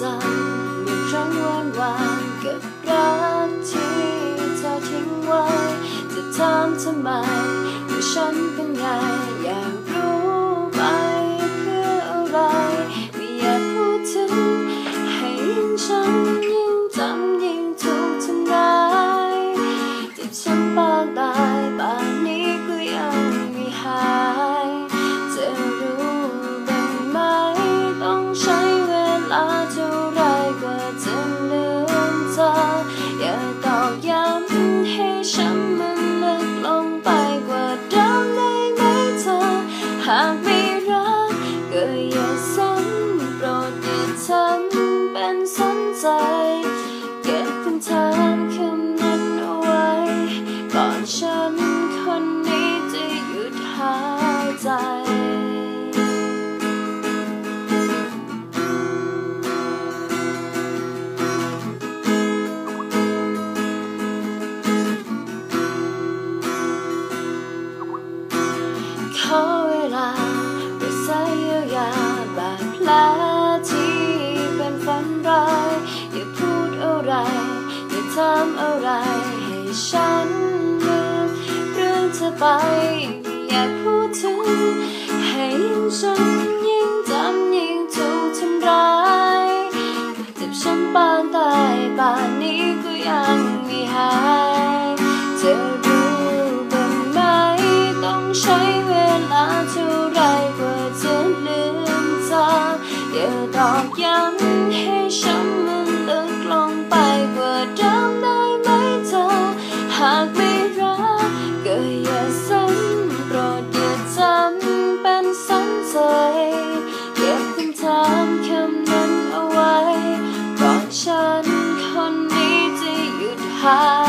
จำมีครั้งวันวานกับรักที่เธอทิ้งไว้ จะถามทำไมว่าฉันเป็นไงอยากรู้ หากไม่ อเวลาไปใส่เยียวยาบาดแผลที่เป็นฝันร้ายอย่าพูดอะไร อย่าทำอะไร ให้ฉันลืมเรื่องเธอไป อยากพูดถึงให้ฉัน อย่าตอกย้ำให้ฉันมันลึกลงไปกว่าเดิมได้ไหมเธอ หากไม่รักก็อย่าซ้ำโปรดอย่าจำเป็นสันใจเก็บคำถามคำนั้นเอาไว้ก่อนฉันคนนี้จะหยุดหาย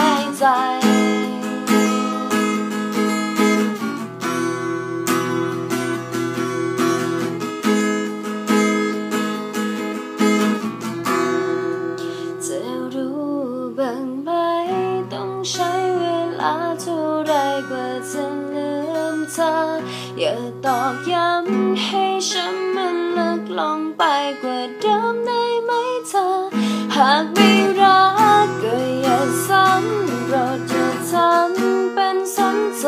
กว่าจะลืมเธอ อย่าตอกย้ำให้ฉันมันลึกลงไปกว่าเดิมได้ไหมเธอ หากไม่รักก็อย่าซ้ำเรดอย่าทำเป็นสนใจ